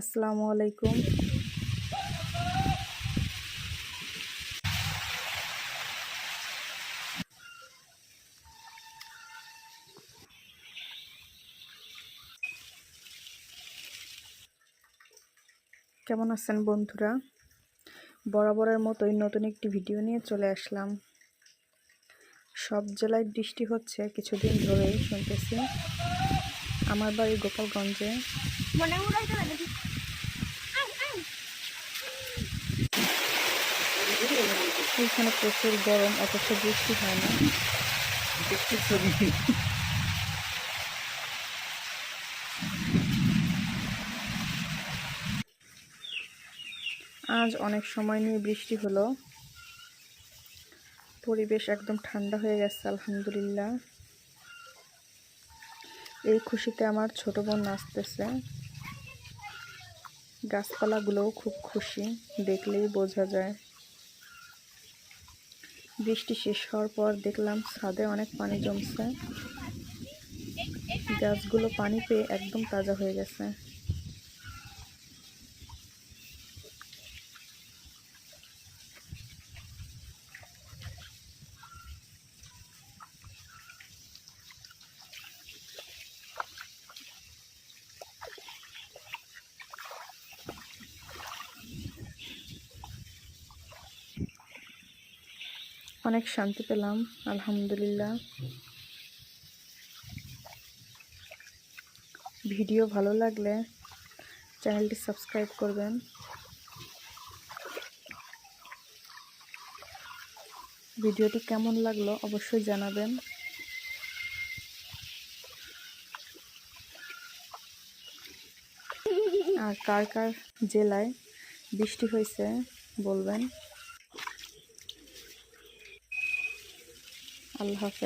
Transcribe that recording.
আসসালামু আলাইকুম। কেমন আছেন বন্ধুরা? বরাবরের মতোই নতুন একটি ভিডিও নিয়ে চলে আসলাম। সব জেলায় বৃষ্টি হচ্ছে কিছুদিন ধরেই শুনতেছি। আমার বাড়ি গোপালগঞ্জে। উড়াইতে না দেখি এইখানে প্রচুর গরম অথচ বৃষ্টি হয় না। আজ অনেক সময় নিয়ে বৃষ্টি হলো। পরিবেশ একদম ঠান্ডা হয়ে গেছে, আলহামদুলিল্লাহ। এই খুশিতে আমার ছোট বোন নাচতেছে। গাছপালাগুলোও খুব খুশি, দেখলেই বোঝা যায়। বৃষ্টি শেষ হওয়ার পর দেখলাম ছাদে অনেক পানি জমছে। গাছগুলো পানি পেয়ে একদম তাজা হয়ে গেছে। অনেক শান্তি পেলাম, আলহামদুলিল্লাহ। ভিডিও ভালো লাগলে চ্যানেলটি সাবস্ক্রাইব করবেন। ভিডিওটি কেমন লাগল অবশ্যই জানাবেন। আর কার কার জেলায় বৃষ্টি হয়েছে বলবেন। আল্লাহ হাফেজ।